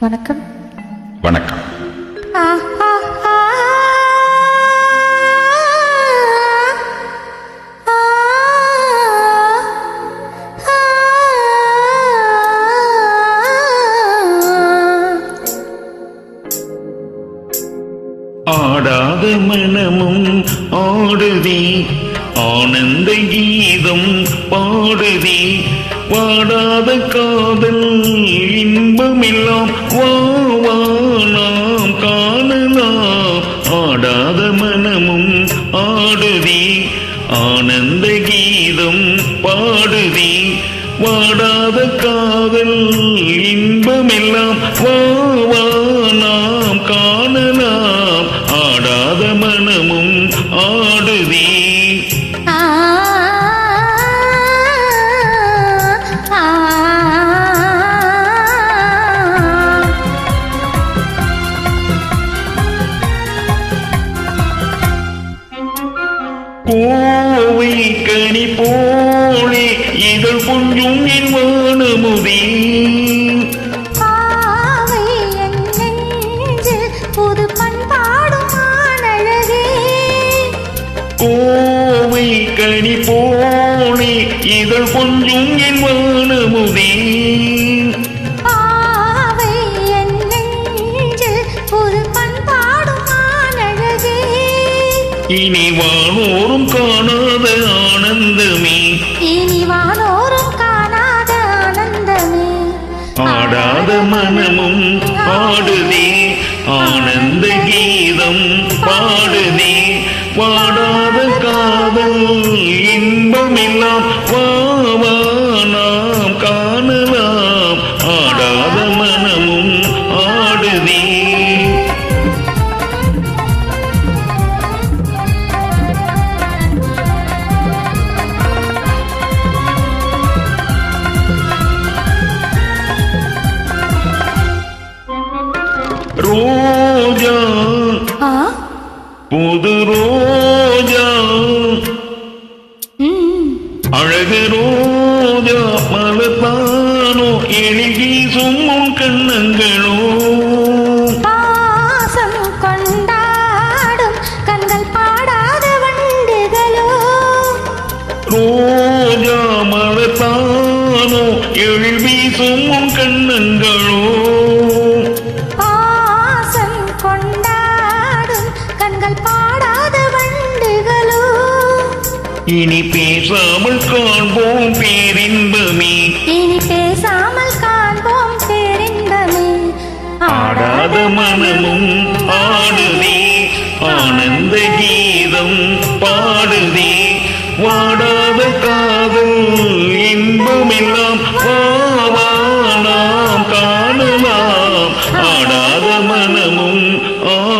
வணக்கம். வணக்கம். ஆடாத மனமும் ஆடுதே ஆனந்த கீதம் பாடுதே வாடாத காதல் இன்பமெல்லாம். வா நாம் காணலாம். ஆடாத மனமும் ஆடுதி ஆனந்த கீதம் பாடுதி வாடாத காதல் இன்பமெல்லாம். வா நாம் காணலாம். ஆடாத மனமும் ஆடுதே கோவை கனி போலே இதழ் கொஞ்சும் என் வானமுதே கோவை கனி போலே இதழ் கொஞ்சும் என் வானமுதே இனி வானோரும் காணாத ஆனந்தமே. இனி வானோரும் காணாத ஆனந்தமே. ஆடாத மனமும் ஆடுதே ஆனந்த கீதம் பாடுதே வாடாத காதல் இன்பமெல்லாம் வா ரோஜா. புது ரோஜா. அழகு ரோஜா மலத்தானோ எளிகி சும்மும் கண்ணங்களோ கொண்டாடும் கண்கள் பாடாத வண்டுகளோ. இனி பேசாமல் காண்போம் பேரின்பமே. இனி பேசாமல் காண்போம் பேரின்பமே. ஆடாத மனமும் ஆடுதே ஆனந்த கீதம் பாடுதே. வாடாத காதல் இன்பமெல்லாம் வா வா நாம் காணலாம். ஆடாத மனமும் ஆடுதே